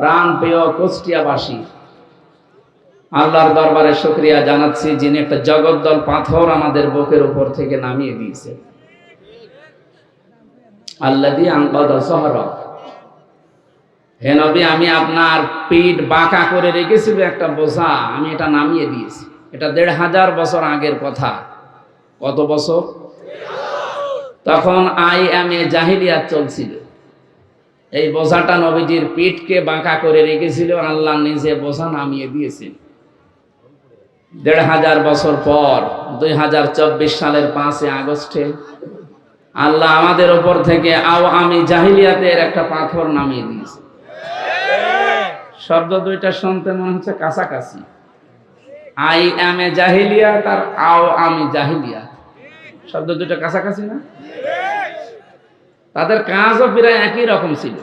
প্রাণ প্রিয় কুষ্টিয়াবাসী, আল্লাহর দরবারে শুক্রিয়া জানাচ্ছি যিনি একটা জগদ্দল পাথর আমাদের বুকের উপর থেকে নামিয়ে দিয়েছে। আল্লাহ দিয়ে আঙ্কদ শহর হে নবী, আমি আপনার পিঠ বাঁকা করে রেখেছিল একটা বোঝা, আমি এটা নামিয়ে দিয়েছি। এটা দেড় হাজার বছর আগের কথা। কত বছর? তখন আই এম এ জাহিলিয়াত চলছিল। এই বোঝাটা নবীজির পিঠকে বাঁকা করে রেখেছিল আল্লাহ নিজে বোঝা নামিয়ে দিয়েছেন। দেড় হাজার বছর পর, দুই হাজার চব্বিশ সালের পাঁচই আগস্টে আল্লাহ আমাদের ওপর থেকে আও আমি জাহিলিয়াতের একটা পাথর নামিয়ে দিয়েছে। শব্দ দুইটা শুনতে মনে হচ্ছে কাছাকাছি। আই এম এ জাহিলিয়াত আর আও আমি জাহিলিয়াত শব্দ দুইটা কাছাকাছি না? তাদের কাজও প্রায় একই রকম ছিল।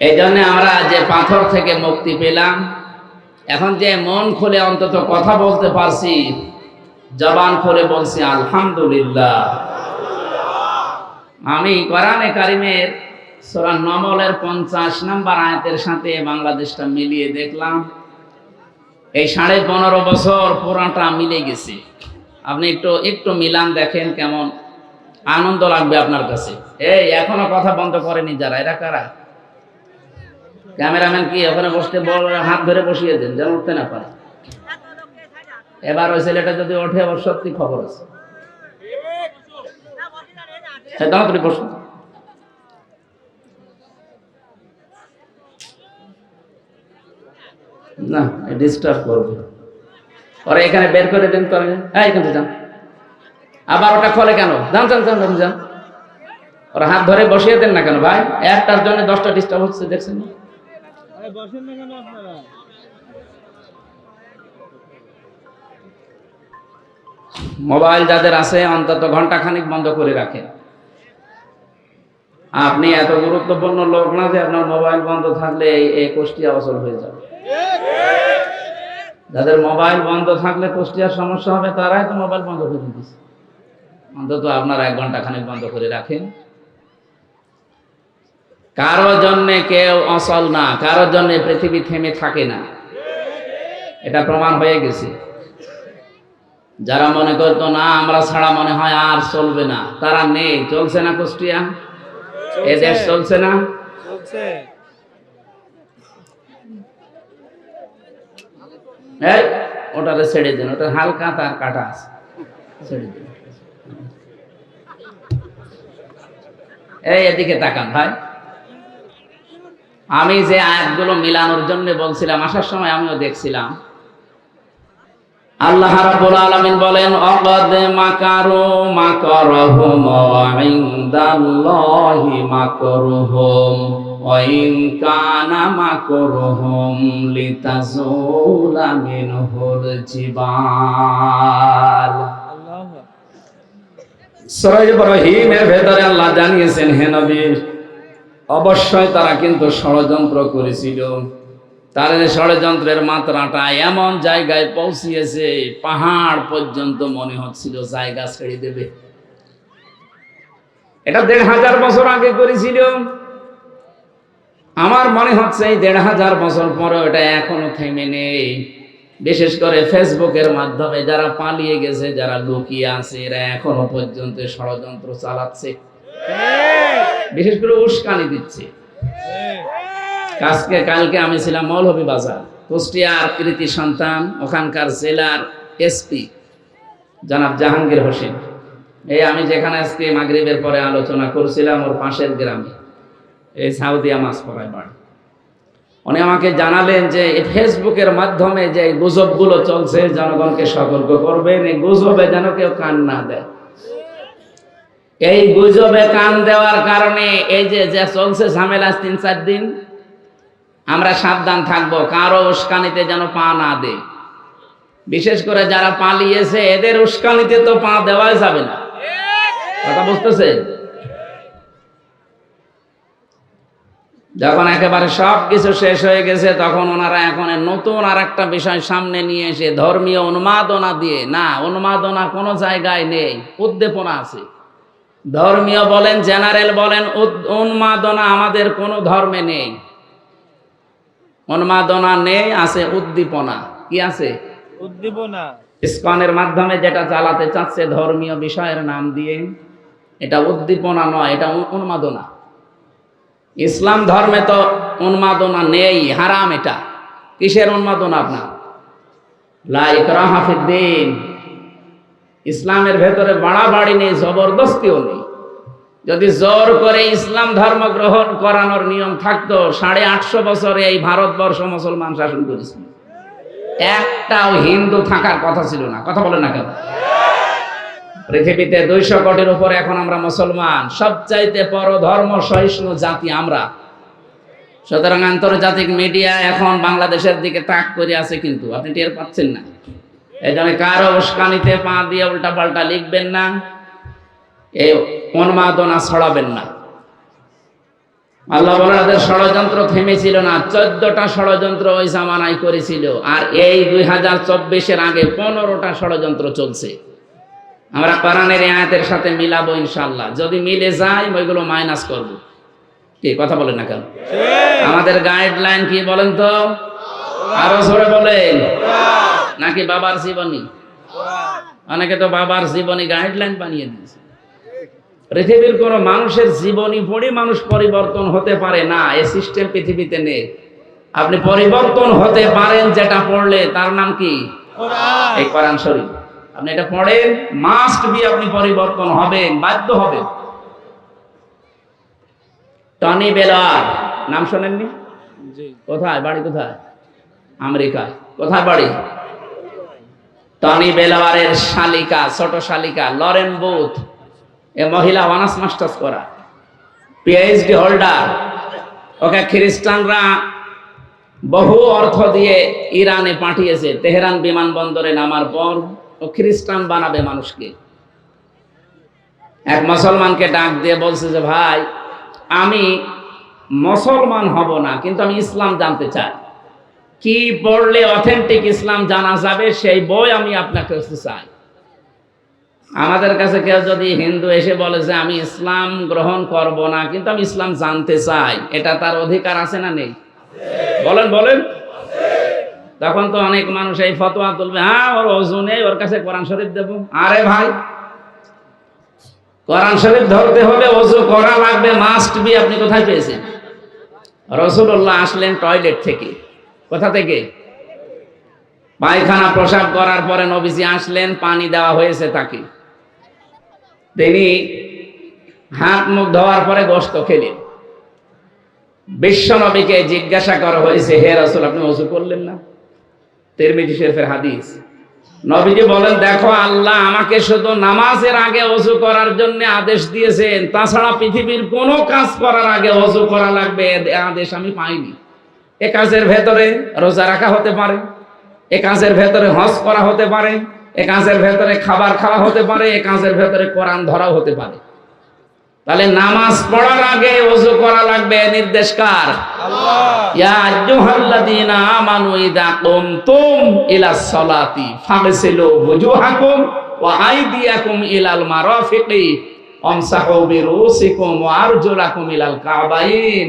এই জন্য আমরা যে পাথর থেকে মুক্তি পেলাম, এখন যে মন খুলে অন্তত কথা বলতে পারছি, জবান খুলে বলছি, আলহামদুলিল্লাহ। আমি কোরআনে কারিমের সোরা নমলের পঞ্চাশ নাম্বার আয়াতের সাথে বাংলাদেশটা মিলিয়ে দেখলাম। এই সাড়ে পনেরো বছর পুরাটা মিলে গেছে। আপনি একটু একটু মিলান দেখেন কেমন আনন্দ লাগবে আপনার কাছে। এই, এখনও কথা বন্ধ করেনি যারা। এরা কারা? ক্যামেরাম্যান কি, ওখানে বসতে বল, হাত ধরে বসিয়ে দেন, যেন উঠতে না পারে। এবার ওই ছেলেটা যদি ওঠে, ওর সত্যি খবর আছে। না ডিস্টার্ব করবে। ওরা, এখানে বের করে দেন করে হ্যাঁ এখান থেকে যান। আবার ওটা খোলে কেন? যান যান যান যান, যান। ওরা হাত ধরে বসিয়ে দেন না কেন ভাই? একটার জন্য দশটা ডিস্টার্ব হচ্ছে দেখছেন? না? মোবাইল যাদের আছে অন্তত ঘণ্টা খানিক বন্ধ করে রাখেন। আপনি এত গুরুত্বপূর্ণ লোক না যে আপনার মোবাইল বন্ধ থাকলে এই- কুষ্টিয়া অচল হয়ে যাবে। যাদের মোবাইল বন্ধ থাকলে কুষ্টিয়ার সমস্যা হবে তারাই তো মোবাইল বন্ধ করে দিচ্ছে অন্তত আপনার এক ঘণ্টা খানিক বন্ধ করে রাখেন। কারও জন্যে কেউ অচল না কারও জন্যে পৃথিবী থেমে থাকে না। এটা প্রমাণ হয়ে গেছে। যারা মনে করতো না আমরা ছাড়া মনে হয় আর চলবে না। তারা নেই। চলছে না কুষ্টিয়া? এ দেশ চলছে না? ওটারে ছেড়ে দিন। ওটা হালকা তার কাটা আছে। ছেড়ে দিন। এই এদিকে তাকান ভাই। আমি যে আয়াতগুলো মিলানোর জন্য বলছিলাম, আসার সময় আমিও দেখছিলাম। আল্লাহ রাব্বুল আলামিন বলেন, অকদ মাকারু মাকারহুম ইনদাল্লাহি মাকরুহুম ওয়া ইন কানা মাকরুহুম লিতাজুলা মিনহুল জিবাল। সূরা ভেতরে আল্লাহ জানিয়েছেন, হে নবী, অবশ্যই তারা কিন্তু ষড়যন্ত্র করেছিল। তার এই ষড়যন্ত্রের মাত্রাটা এমন জায়গায় পৌঁছিয়েছে, পাহাড় পর্যন্ত মনে হচ্ছিল জায়গা ছেড়ে দেবে। এটা দেড় হাজার বছর আগে করেছিল। আমার মনে হচ্ছে এই দেড় হাজার বছর পরে এটা এখনও থেমে নেই। বিশেষ করে ফেসবুকের মাধ্যমে যারা পালিয়ে গেছে, যারা লুকিয়ে আছে, এরা এখনও পর্যন্ত ষড়যন্ত্র চালাচ্ছে। বিশেষ করে উস্কানি দিচ্ছে। আজকে, কালকে আমি ছিলাম মৌলভী বাজার, কুষ্টিয়ার কৃতি সন্তান, ওখানকার জেলার এসপি, জনাব জাহাঙ্গীর হোসেন। এই আমি যেখানে আজকে মাগরিবের পরে আলোচনা করছিলাম ওর পাশের গ্রামে, এই সাউদিয়া মাছ পড়ায় বাড়ি। উনি আমাকে জানালেন যে ফেসবুকের মাধ্যমে যে গুজবগুলো চলছে জনগণকে সতর্ক করবেন, এই গুজবে যেন কেউ কান না দেয়। এই গুজবে কান দেওয়ার কারণে এই যে যে চলছে ঝামেলা তিন, চার দিন, আমরা সাবধান থাকব, কারও উস্কানিতে যেন পা না দে বিশেষ করে যারা পালিয়েছে, এদের উস্কানিতে তো পা দেওয়াই যাবে না। কথা বুঝতেছে যখন একেবারে সব কিছু শেষ হয়ে গেছে তখন ওনারা এখন নতুন আর একটা বিষয় সামনে নিয়ে এসে ধর্মীয় উন্মাদনা দিয়ে না উন্মাদনা কোনো জায়গায় নেই উদ্দীপনা আছে। ধর্মীয় বলেন জেনারেল বলেন উন্মাদনা আমাদের কোনো ধর্মে নেই। উন্মাদনা নেই আছে উদ্দীপনা। কি আছে? উদ্দীপনা। ইস্কনের মাধ্যমে যেটা চালাতে চাচ্ছে ধর্মীয় বিষয়ের নাম দিয়ে এটা উদ্দীপনা নয় এটা উন্মাদনা ইসলাম ধর্মে তো উন্মাদনা নেই, হারাম এটা। কিসের উন্মাদনা আপনার? লাইক রাহাফিদ্দিন ইসলামের ভেতরে বাড়াবাড়ি নেই, জবরদস্তিও নেই। যদি জোর করে ইসলাম ধর্ম গ্রহণ করানোর নিয়ম থাকতো, সাড়ে আটশো বছরে এই ভারতবর্ষ মুসলমান শাসন করেছিল। একটাও হিন্দু থাকার কথা ছিল না। কথা বলে না কেন? পৃথিবীতে দুইশো কোটির উপরে এখন আমরা মুসলমান। সবচাইতে বড় ধর্ম সহিষ্ণু জাতি আমরা। সুতরাং আন্তর্জাতিক মিডিয়া এখন বাংলাদেশের দিকে তাক করে আছে কিন্তু, আপনি টের পাচ্ছেন না। এই জন্য কারও উস্কানিতে পা দিয়ে উল্টা পাল্টা লিখবেন না, এই উন্মাদনা ছড়াবেন না। আল্লাহ বলেন ওদের ষড়যন্ত্র থেমেছিল না, চোদ্দটা ষড়যন্ত্র ওই জামানায় করেছিল, আর এই দুই হাজার চব্বিশের আগে পনেরোটা ষড়যন্ত্র চলছে। আমরা কোরআনের আয়াতের সাথে মিলাবো ইনশাল্লাহ যদি মিলে যায় ওইগুলো মাইনাস করব। কি কথা বলেন না কেন? আমাদের গাইডলাইন কি বলেন তো? আরও জোরে বলেন। নাকি বাবার জীবনী? অনেকে তো বাবার জীবনী গাইডলাইন বানিয়ে দিয়েছে। পৃথিবীর কোন মানুষের জীবনী পড়ে মানুষ পরিবর্তন হতে পারে না। এ সিস্টেম পৃথিবীতে নেই। আপনি পরিবর্তন হতে পারেন যেটা পড়লে তার নাম কি? কোরআন। এই কোরআন শরীফ। আপনি এটা পড়েন মাস্ট বি আপনি পরিবর্তন হবেন বাধ্য হবেন। টনি বেলার নাম শোনেননি? কোথায়? বাড়ি কোথায়? আমেরিকায়। কোথায় বাড়ি? টনি বেলাওয়ারের শালিকা ছোট শালিকা লরেন বুথ। এ মহিলা অনার্স মাস্টার্স করা। পিএইচডি হোল্ডার ওকে খ্রিস্টানরা বহু অর্থ দিয়ে ইরানে পাঠিয়েছে। তেহরান বিমানবন্দরে নামার পর ও খ্রিস্টান বানাবে মানুষকে। এক মুসলমানকে ডাক দিয়ে বলছে যে, ভাই, আমি মুসলমান হব না, কিন্তু আমি ইসলাম জানতে চাই। কি পড়লে অথেন্টিক ইসলাম জানা যাবে, সেই বই আমি আপনাকে চাই। আমাদের কাছে কেউ যদি হিন্দু এসে বলে যে, আমি ইসলাম গ্রহণ করব না, কিন্তু আমি ইসলাম জানতে চাই, এটা তার অধিকার আছে না নেই? বলেন বলেন। তখন তো অনেক মানুষ এই ফতোয়া তুলবে হ্যাঁ ওর অজু নেই, ওর কাছে কোরআন শরীফ দেবো। আরে ভাই, কোরআন শরীফ ধরতে হলে অজু করা লাগবে মাস্ট বি আপনি কোথায় পেয়েছেন? রসুল্লাহ আসলেন টয়লেট থেকে। কোথা থেকে? পায়খানা প্রসাব করার পরে নবীজি আসলেন, পানি দেওয়া হয়েছে তাকে। তিনি হাত মুখ ধোয়ার পরে গোস্ত খেলেন। বিশ্ব নবীকে জিজ্ঞাসা করা হয়েছে, হে রসুল, আপনি অজু করলেন না? তেরমিজি শেরফের হাদিস। নবীজি বলেন, দেখো, আল্লাহ আমাকে শুধু নামাজের আগে অজু করার জন্য আদেশ দিয়েছেন। তাছাড়া পৃথিবীর কোনো কাজ করার আগে অজু করা লাগবে। আদেশ আমি পাইনি। এ কাজের ভেতরে রোজা রাখা হতে পারে। এ কাজের ভেতরে হজ করা হতে পারে। এ কাজের ভেতরে খাবার খাওয়া হতে পারে। এ কাজের ভেতরে কোরআন ধরাও হতে পারে। তাহলে নামাজ পড়ার আগে অজু করা লাগবে নির্দেশ কার আল্লাহ। ইয়া আইয়ুহাল্লাযীনা আমানু ইযা কুমতুম ইলাস সালাতি ফাগসিলু ওয়ুজুহাকুম ওয়া আইদিয়াকুম ইলাল মারাফিকি আমসাহু বিরুসিকুম ওয়া আরজুলাকুম ইলাল কাবাইন।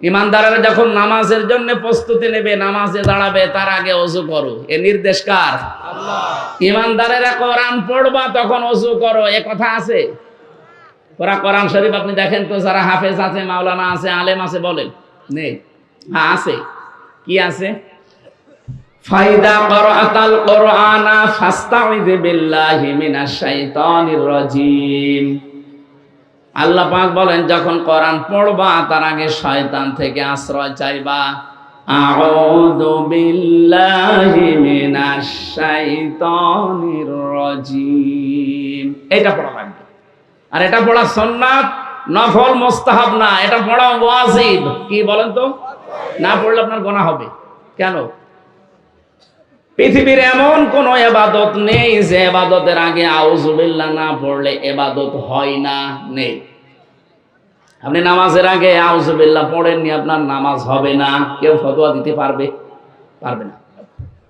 ইমানদারেরা যখন নামাজের জন্য প্রস্তুতি নেবে নামাজে দাঁড়াবে তার আগে অজু করো এ নির্দেশ কার আল্লাহ। ইমানদারেরা কোরআন পড়বা তখন অজু করো এ কথা আছে? ওরা কোরআন শরীফ আপনি দেখেন তো, যারা হাফেজ আছে, মাওলানা আছে, আলেম আছে, বলেন। নেই। হ্যাঁ আছে। কি আছে? ফাইদা করাতাল কোরআনা ফাস্তাইযি বিল্লাহি মিনাশ শাইতানির আল্লাহ পাক বলেন, যখন কোরআন পড়বা, তার আগে শয়তান থেকে আশ্রয় চাইবা। আউযু বিল্লাহি মিনাশ শাইতানির রাজিম। এটা পড়া লাগবে। আর এটা পড়া সুন্নাত নফল, মুস্তাহাব না, এটা পড়া ওয়াজিব। কি বলেন তো? না পড়লে আপনার গোনা হবে। কেন? পৃথিবীর এমন কোন এবাদত নেই যে এবাদতের আগে আউজুবিল্লাহ না পড়লে এবাদত হয় না, নেই। আপনি নামাজের আগে আউজুবিল্লাহ পড়েননি, আপনার নামাজ হবে না। কেউ ফতোয়া দিতে পারবে? পারবে না।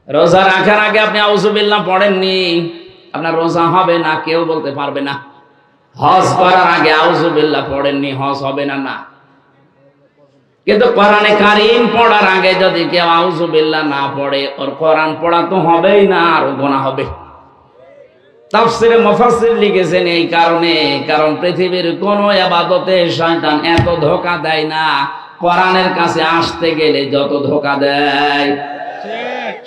রোজা রাখার আগে আপনি আউজুবিল্লাহ পড়েননি, আপনার রোজা হবে না, কেউ বলতে পারবে না। হজ করার আগে আউজুবিল্লাহ পড়েননি, হজ হবে না না। কিন্তু কোরআনে কারিম পড়ার আগে যদি কেউ আউজুবিল্লাহ না পড়ে, ওর কোরআন পড়া তো হবেই না, আর গোনা হবে। তাফসিরে লিখেছেন এই কারণে, কারণ পৃথিবীর কোন ইবাদতে শয়তান এত ধোকা দেয় না, কোরআনের কাছে আসতে গেলে যত ধোকা দেয়।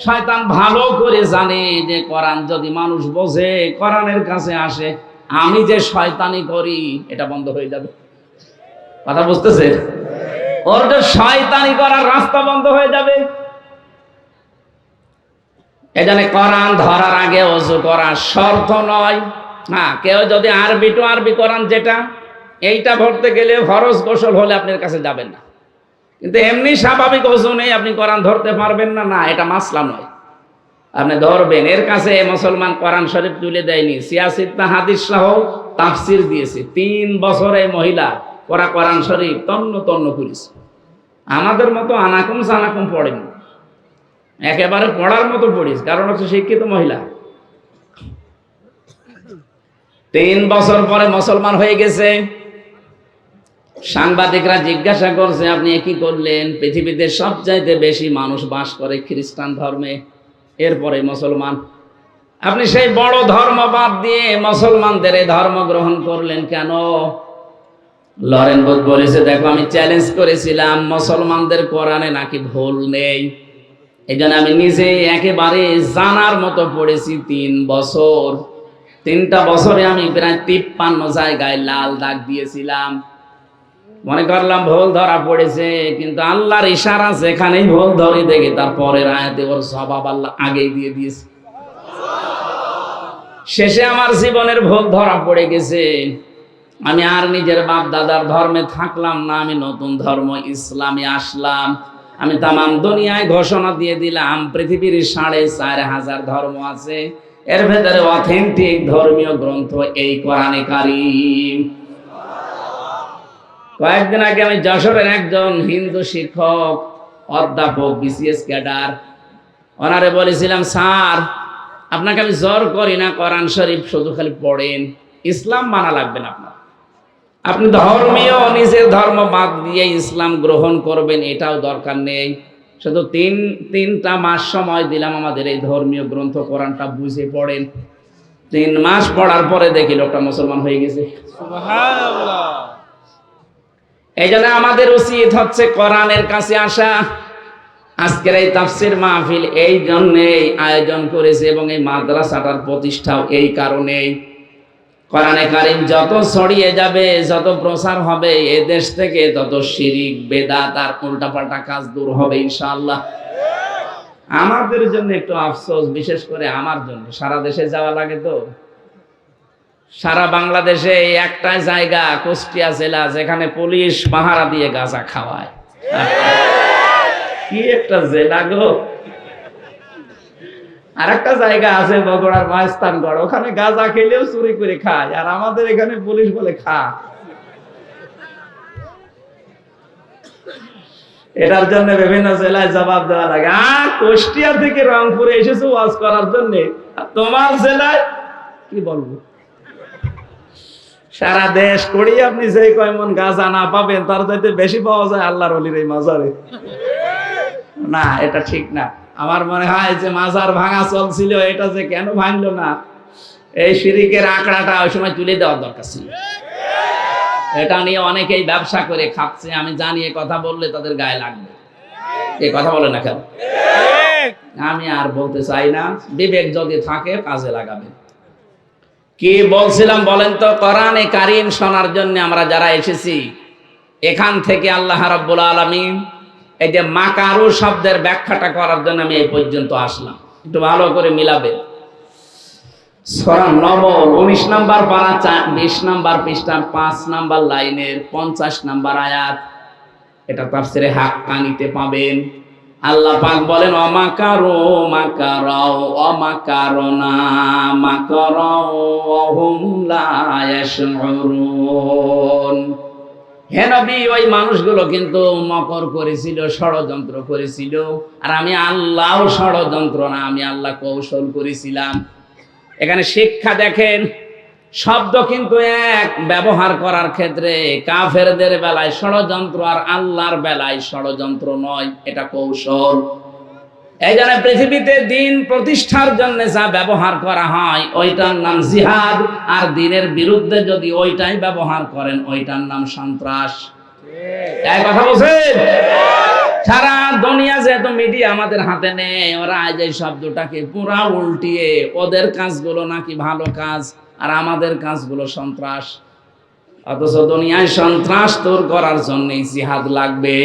শয়তান ভালো করে জানে যে কোরআন যদি মানুষ বোঝে, কোরআনের কাছে আসে আমি যে শয়তানি করি, এটা বন্ধ হয়ে যাবে। কথা বুঝতেছে? ওর যে শয়তানি করার রাস্তা বন্ধ হয়ে যাবে। এখানে কোরআন ধরার আগে অজু করা শর্ত নয়। হ্যাঁ কেউ যদি আরবি টু আরবি কোরআন যেটা, এইটা ভরতে গেলে ফরজ গোসল হলে আপনার কাছে যাবেন না। কিন্তু এমনি স্বাভাবিক অজু নেই, আপনি কোরআন ধরতে পারবেন না। না, এটা মাসলা নয়। আপনি ধরবেন, এর কাছে মুসলমান কোরআন শরীফ তুলে দেয়নি। সিয়াসিদ্দা হাদিস সহ তাফসির দিয়েছে। তিন বছরে মহিলা পড়া কোরআন শরীফ তন্ন তন্ন করেছে। আমাদের মতো আনাকুম সানাকুম পড়েনি। একেবারে পড়ার মতো পড়িস কারণ হচ্ছে শিক্ষিত মহিলা। তিন বছর পরে মুসলমান হয়ে গেছে। সাংবাদিকরা জিজ্ঞাসা করছে, আপনি কি করলেন? পৃথিবীতে সবচাইতে বেশি মানুষ বাস করে খ্রিস্টান ধর্মে। এরপরে মুসলমান। আপনি সেই বড় ধর্ম বাদ দিয়ে মুসলমানদের এই ধর্ম গ্রহণ করলেন কেন? লরেন বুধ বলেছে, দেখো, আমি চ্যালেঞ্জ করেছিলাম, মুসলমানদের কোরআনে নাকি ভুল নেই। এই জন্য আমি নিজে একেবারে জানার মতো পড়েছি তিন বছর। তিনটা বছরে আমি প্রায় তিপ্পান্ন জায়গায় লাল দাগ দিয়েছিলাম। মনে করলাম ভুল ধরা পড়েছে, কিন্তু আল্লাহর ইশারা যেখানেই ভুল ধরে দেখে, তার পরের আয়াতে ওর স্বভাব আল্লাহ আগেই দিয়ে দিয়েছে। শেষে আমার জীবনের ভুল ধরা পড়ে গেছে। আমি আর নিজের বাপ দাদার ধর্মে থাকলাম না, আমি নতুন ধর্ম ইসলামে আসলাম। আমি তামাম দুনিয়ায় ঘোষণা দিয়ে দিলাম, পৃথিবীর সাড়ে চার হাজার ধর্ম আছে। এর ভেতরে অথেন্টিক ধর্মীয় গ্রন্থ এই কোরআনে কারিম। কয়েকদিন আগে আমি যশোরের একজন হিন্দু শিক্ষক, অধ্যাপক, বিসিএস ক্যাডার, ওনারে বলেছিলাম, স্যার, আপনাকে আমি জোর করি না, কোরআন শরীফ শুধু খালি পড়েন। ইসলাম মানা লাগবে না আপনার। আপনি ধর্মীয়, নিজের ধর্ম বাদ দিয়ে ইসলাম গ্রহণ করবেন, এটাও দরকার নেই। শুধু তিন, তিনটা মাস সময় দিলাম আমাদের এই ধর্মীয় গ্রন্থ, কোরআনটা বুঝে পড়েন। তিন মাস পড়ার পরে দেখি লোকটা মুসলমান হয়ে গেছে। এই জন্য আমাদের উচিত হচ্ছে কোরআনের কাছে আসা। আজকের এই তাফসির মাহফিল এই জন্যেই আয়োজন করেছে এবং এই মাদ্রাসাটার প্রতিষ্ঠাও এই কারণেই। কোরআনে কারিম যত ছড়িয়ে যাবে, যত প্রসার হবে, এ দেশ থেকে তত শিরিক, বেদাত আর উল্টাপাল্টা কাজ দূর হবে ইনশাআল্লাহ। আমাদের জন্য একটু আফসোস, বিশেষ করে আমার জন্য। সারা দেশে যাওয়া লাগে তো। সারা বাংলাদেশে এই একটাই জায়গা, কুষ্টিয়া জেলা, যেখানে পুলিশ পাহারা দিয়ে গাঁজা খাওয়ায়। কি একটা জেলা গো। আর একটা জায়গা আছে বগুড়ার মহেস্তানগড় ওখানে গাঁজা খেলেও চুরি করে খায়, আর আমাদের এখানে পুলিশ বলে খা। এটার জন্য বিভিন্ন জেলায় জবাব দেওয়া লাগে। আর কুষ্টিয়া থেকে রংপুরে এসেছ ওয়াজ করার জন্য। তোমার জেলায়, কি বলব? সারা দেশ করি আপনি যে কয় মন গাঁজা না পাবেন তার চাইতে বেশি পাওয়া যায় আল্লাহর অলির এই মাজারে। না এটা ঠিক না। আমার মনে হয় যে মাজার ভাঙা চলছিল এটা যে কেন ভাঙলো না এই শিরিকের আঁকড়াটা ওই সময় তুলে দেওয়ার দরকার ছিল। এটা নিয়ে অনেকেই ব্যবসা করে খাচ্ছে আমি জানি কথা বললে তাদের গায়ে লাগবে। এই কথা বলে না কেন? আমি আর বলতে চাই না বিবেক যদি থাকে কাজে লাগাবেন কি বলছিলাম বলেন তো? কোরআনে কারিম শোনার জন্য আমরা যারা এসেছি, এখান থেকে আল্লাহ রাব্বুল আলামিন এই যে মাকারু শব্দের ব্যাখ্যাটা করার জন্য আমি এই পর্যন্ত আসলাম। একটু ভালো করে মিলাবে। সরা উনিশ নাম্বার পারা বিশ নাম্বার পৃষ্ঠার পাঁচ নাম্বার লাইনের পঞ্চাশ নাম্বার আয়াত। এটা তার তাফসিরে হাক্কানিতে পাবেন। আল্লাহ পাক বলেন, অমাকারো মাকারাও অমাকারনা মাকারাও অহুম লা ওই মানুষগুলো কিন্তু মকর করেছিল, ষড়যন্ত্র করেছিল। আর আমি আল্লাহ ষড়যন্ত্র না, আমি আল্লাহ কৌশল করেছিলাম। এখানে শিক্ষা দেখেন শব্দ কিন্তু এক, ব্যবহার করার ক্ষেত্রে কাফেরদের বেলায় ষড়যন্ত্র আর আল্লাহর বেলায় ষড়যন্ত্র নয়, এটা কৌশল। এই জন্য পৃথিবীতে দিন প্রতিষ্ঠার জন্য যা ব্যবহার করা হয়, ওইটার নাম জিহাদ, আর দিনের বিরুদ্ধে যদি ওইটাই ব্যবহার করেন, ওইটার নাম সন্ত্রাস। এই কথা বলছেন? সারা দুনিয়া যেহেতু মিডিয়া আমাদের হাতে নেই, ওরা আজ এই শব্দটাকে পুরা উল্টিয়ে ওদের কাজগুলো নাকি ভালো কাজ আর আমাদের কাজগুলো সন্ত্রাস। অথচ দুনিয়ায় সন্ত্রাস দূর করার জন্য জিহাদ লাগবে।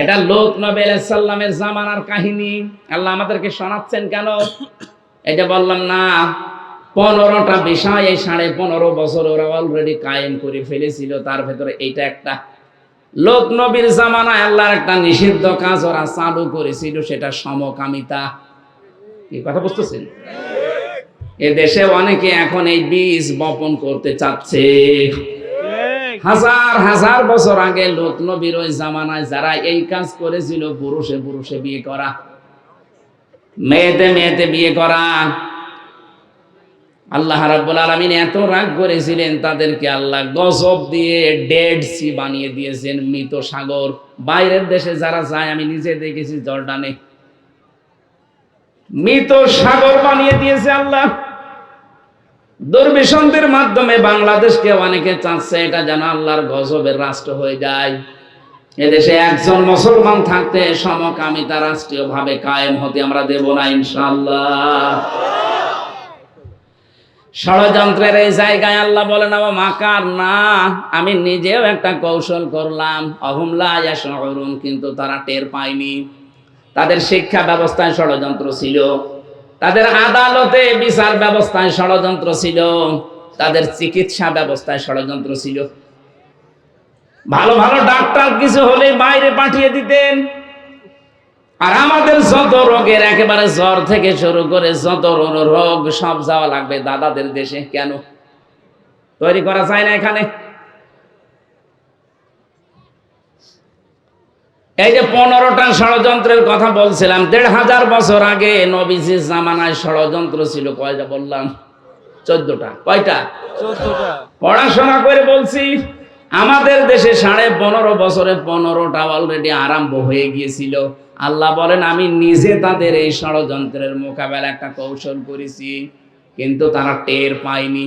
এটা লোক নবী সাল্লামের জামানার কাহিনী। আল্লাহ আমাদেরকে শোনাচ্ছেন কেন? এটা বললাম না, পনেরোটা বিষয় এই সাড়ে পনেরো বছর ওরা অলরেডি কায়েম করে ফেলেছিল, তার ভেতরে এইটা একটা। লোক নবীর জামানায় আল্লাহর একটা নিষিদ্ধ কাজ ওরা চালু করেছিল সেটা সমকামিতা। কি কথা বুঝতেছেন? এ দেশে অনেকে এখন এই বীজ বপন করতে চাচ্ছে। হাজার হাজার বছর আগে লোক নবীর ওই জামানায় যারা এই কাজ করেছিল পুরুষে পুরুষে বিয়ে করা। মেয়েতে মেয়েতে বিয়ে করা। আল্লাহ রাব্বুল আলামিন এত রাগ করেছিলেন তাদেরকে আল্লাহ গজব দিয়ে ডেড সি বানিয়ে দিয়েছেন মৃত সাগর। বাইরের দেশে যারা যায়, আমি নিজে দেখেছি জর্ডানে। মৃত সাগর বানিয়ে দিয়েছে আল্লাহ। দুর্বিসন্ধির মাধ্যমে বাংলাদেশকে অনেকে চাচ্ছে এটা যেন আল্লাহর গজবের রাষ্ট্র হয়ে যায়। এদেশে একজন মুসলমান থাকতে সমকামিতা রাষ্ট্রীয় ভাবে কায়েম হতে আমরা দেব না ইনশাল্লাহ ষড়যন্ত্রের এই জায়গায় আল্লাহ বলেন আমার মাকার না আমি নিজেও একটা কৌশল করলাম। অহুমলা কিন্তু তারা টের পায়নি। তাদের শিক্ষা ব্যবস্থায় ষড়যন্ত্র ছিল। তাদের আদালতে বিচার ব্যবস্থায় ষড়যন্ত্র ছিল। তাদের চিকিৎসা ব্যবস্থায় ষড়যন্ত্র ছিল। ভালো ভালো ডাক্তার কিছু হলে বাইরে পাঠিয়ে দিতেন। আর আমাদের যত রোগের একেবারে জ্বর থেকে শুরু করে যত রোগ সব যাওয়া লাগবে দাদাদের দেশে কেন? তৈরি করা যায় না এখানে। এই যে পনেরোটা ষড়যন্ত্রের কথা বলছিলাম দেড় হাজার বছর আগে নবীজির জামানায় ষড়যন্ত্র ছিল কয়টা বললাম? চোদ্দটা। কয়টা? পড়াশোনা করে বলছি আমাদের দেশে সাড়ে পনেরো বছরে পনেরোটা অলরেডি আরম্ভ হয়ে গিয়েছিল। আল্লাহ বলেন, আমি নিজে তাদের এই ষড়যন্ত্রের মোকাবেলা একটা কৌশল করেছি, কিন্তু তারা টের পায়নি।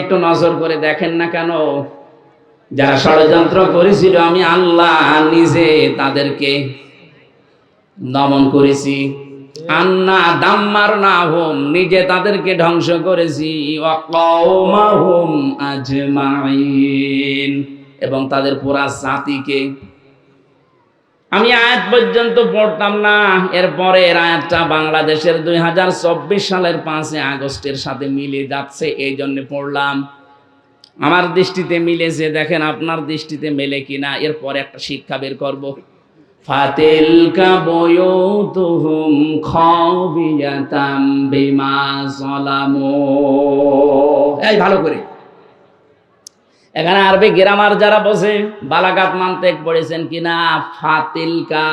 একটু নজর করে দেখেন না কেন? যারা ষড়যন্ত্র করেছিল, আমি আল্লাহ নিজে তাদেরকে দমন করেছি। আন্না দাম্মার না হোম নিজে তাদেরকে ধ্বংস করেছি। এবং তাদের পুরা জাতিকে। আমি আয়াত পর্যন্ত পড়তাম না এরপরে এর আয়াতটা বাংলাদেশের দুই হাজার চব্বিশ সালের পাঁচই আগস্টের সাথে মিলে যাচ্ছে, এই জন্য পড়লাম। আমার দৃষ্টিতে মিলেছে, দেখেন আপনার দৃষ্টিতে মেলে কিনা, এরপরে একটা শিক্ষা বের করব। ফাতিলকা বয়ুতুহুম খাবিয়াতাম বিমা যালামু। এই ভালো করে। এখানে আরবি গ্রামার যারা বসে বালাগাত মানতে পড়েছেন কিনা? ফাতিলকা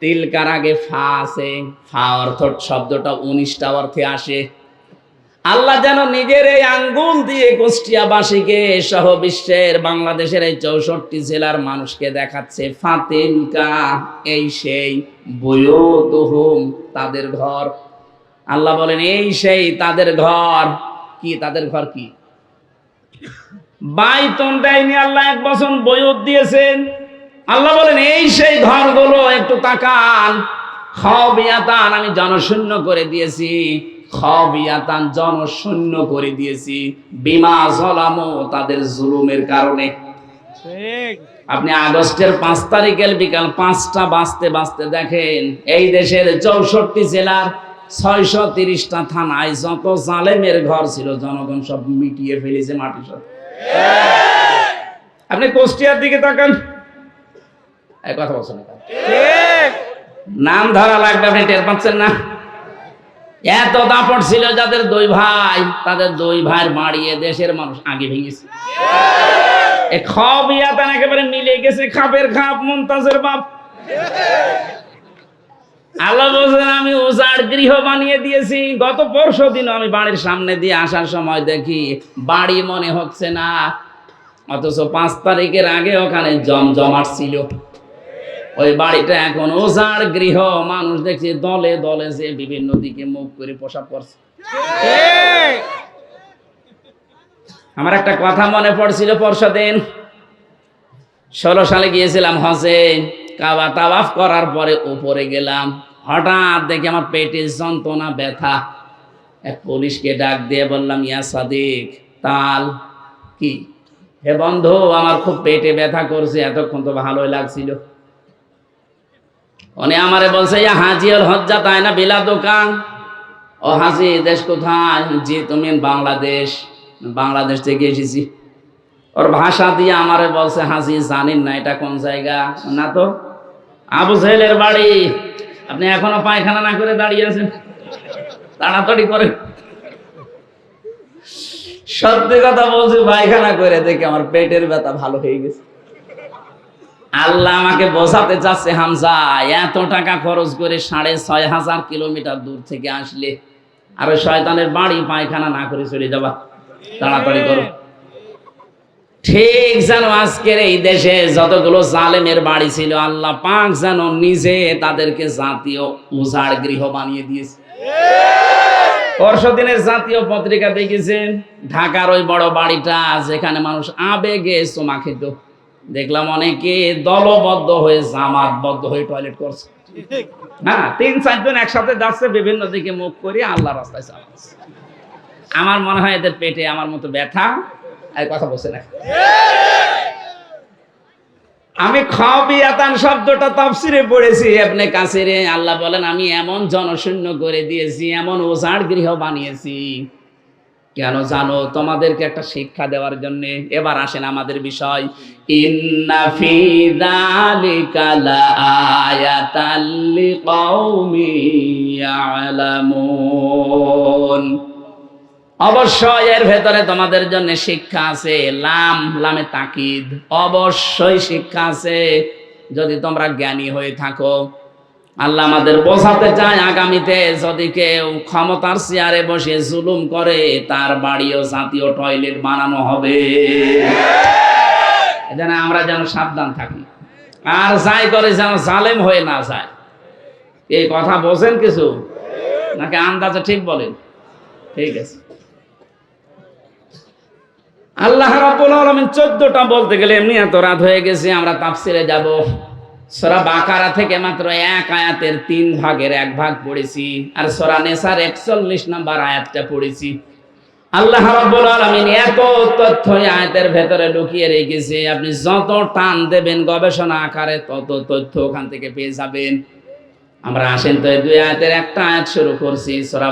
তিলকার আগে ফা আছে। ফা অর্থ শব্দটা উনিশটা অর্থে আসে। আল্লাহ যেন নিজের এই আঙ্গুল দিয়ে কুষ্টিয়াবাসীকে সহ বিশ্বের বাংলাদেশের এই চৌষট্টি জেলার মানুষকে দেখাচ্ছে ফাতিলকা এই সেই বয়োতুহুম তাদের ঘর। আল্লাহ বলেন, এই সেই তাদের ঘর। কি, তাদের ঘর কি? বাইতন দেয়নি আল্লাহ, এক বছর বয়ত দিয়েছেন। আল্লাহ বলেন, এই সেই ঘরগুলো একটু তাকান। খবিয়াতান আমি জনশূন্য করে দিয়েছি। খবিয়াতান জনশূন্য করে দিয়েছি। বিমা জলামো তাদের জুলুমের কারণে। আপনি আগস্টের পাঁচ তারিখের বিকাল পাঁচটা বাঁচতে বাঁচতে দেখেন এই দেশের চৌষট্টি জেলার ছয়শো তিরিশটা থানায় যত জালেমের ঘর ছিল জনগণ সব মিটিয়ে ফেলেছে মাটির সাথে। আপনি কুষ্টিয়ার দিকে তাকান। কথা বলছেন নাম ধরা লাগবে আপনি টের পাচ্ছেন না। এত দাপট ছিল যাদের দুই ভাই, তাদের দুই ভাইয়ের মারিয়ে দেশের মানুষ আগে ভেঙেছে। খবিয়াতান একেবারে মিলে গেছে, খাপের খাপ মুমতাজের বাপ। আল্লাহ বলছেন, আমি উজাড় গৃহ বানিয়ে দিয়েছি। গত পরশু দিন আমি বাড়ির সামনে দিয়ে আসার সময় দেখি বাড়ি মনে হচ্ছে না। অথচ পাঁচ তারিখের আগে ওখানে জমজমাট ছিল। ওই বাড়িটা এখন উজাড় গৃহ, মানুষ দেখছি দলে দলে যে বিভিন্ন দিকে মুখ করে পোশাক করছে আমার একটা কথা মনে পড়ছিল পরশু দিন ষোলো সালে গিয়েছিলাম হজে, কাবা তাওয়াফ করার পরে উপরে গেলাম। হঠাৎ দেখি আমার পেটে যন্ত্রণা, ব্যথা। এক পুলিশকে ডাক দিয়ে বললাম, ইয়া সাদিক, তাল, কি? হে বন্ধু, আমার খুব পেটে ব্যথা করছে, এতক্ষণ তো ভালোই লাগছিল। উনি আমারে বলছে, ইয়া হাজির হজ্জা, তাই না বিলা দোকান? ও হাজি, দেশ কোথায়? জি, তুমি বাংলাদেশ বাংলাদেশ থেকে এসেছি। ওর ভাষা দিয়ে আমারে বলছে, হাজি, জানেন না এটা কোন জায়গা? না তো, আবু জাহেলের বাড়ি। আপনি এখনও পায়খানা না করে দাঁড়িয়ে আছেন? তাড়াতাড়ি করে সত্যি কথা বলছি, পায়খানা করে দেখে, আমার পেটের ব্যথা ভালো হয়ে গেছে। আল্লাহ আমাকে বোঝাতে চাচ্ছে, হামজা, এত টাকা খরচ করে সাড়ে ছয় হাজার কিলোমিটার দূর থেকে আসলে আর ওই শয়তানের বাড়ি পায়খানা না করে চলে যাবা। তাড়াতাড়ি করো। ঠিক যেন আজকের এই দেশে যতগুলো জালেমের বাড়ি ছিল, আল্লাহ পাক যেন নিজে তাদেরকে জাতীয় উজাড় গৃহ বানিয়ে দিয়েছে। পরশু দিনের জাতীয় পত্রিকা দেখেছেন, ঢাকার ওই বড় বাড়িটা যেখানে মানুষ আবেগে চোমা খেত। দেখলাম অনেকে দলবদ্ধ হয়ে জামাতবদ্ধ হয়ে টয়লেট করছে। হ্যাঁ তিন চারজন একসাথে যাচ্ছে বিভিন্ন দিকে মুখ করে আল্লাহ রাস্তায় চালাচ্ছে। আমার মনে হয় এদের পেটে আমার মতো ব্যথা আর কথা বলছে না। আমি খাবিয়াতান শব্দটা তাফসিরে পড়েছি আপনি কাছেরে আল্লাহ বলেন আমি এমন জনশূন্য করে দিয়েছি এমন ওজাড় গৃহ বানিয়েছি। কেন জানো? তোমাদেরকে একটা শিক্ষা দেওয়ার জন্য এবার আসেন আমাদের বিষয়। অবশ্যই এর ভেতরে তোমাদের জন্য শিক্ষা আছে। লাম, লামে তাকিদ। অবশ্যই শিক্ষা আছে। যদি তোমরা জ্ঞানী হয়ে থাকো আল্লাহ আমাদের বোঝাতে চায় আগামীতে যদি কেউ ক্ষমতার চেয়ারে বসে জুলুম করে, তার বাড়িও জাতীয় টয়লেট বানানো হবে। যেন আমরা যেন সাবধান থাকি। আর যাই করে যেন জালেম হয়ে না যায়। এই কথা বোঝেন কিছু? নাকি আন্দাজে ঠিক বলেন? ঠিক আছে। আল্লাহ রাব্বুল আলামিন 14টা বলতে গেলে এমনি এত রাত হয়ে গেছে, আমরা তাফসিরে যাব। সূরা বাকারা থেকে মাত্র এক আয়াতের তিন ভাগের এক ভাগ পড়েছি, আর সূরা নেসার 41 নম্বর আয়াতটা পড়েছি। আল্লাহ রাব্বুল আলামিন এত তথ্য আয়াতের ভেতরে লুকিয়ে রেখেছে, আপনি যত টান দেবেন গবেষণা আকারে তত তথ্য ওখান থেকে পেয়ে যাবেন। আমরা আসেন তো দুই আয়াতের একটা আয়াত শুরু করছি, সূরা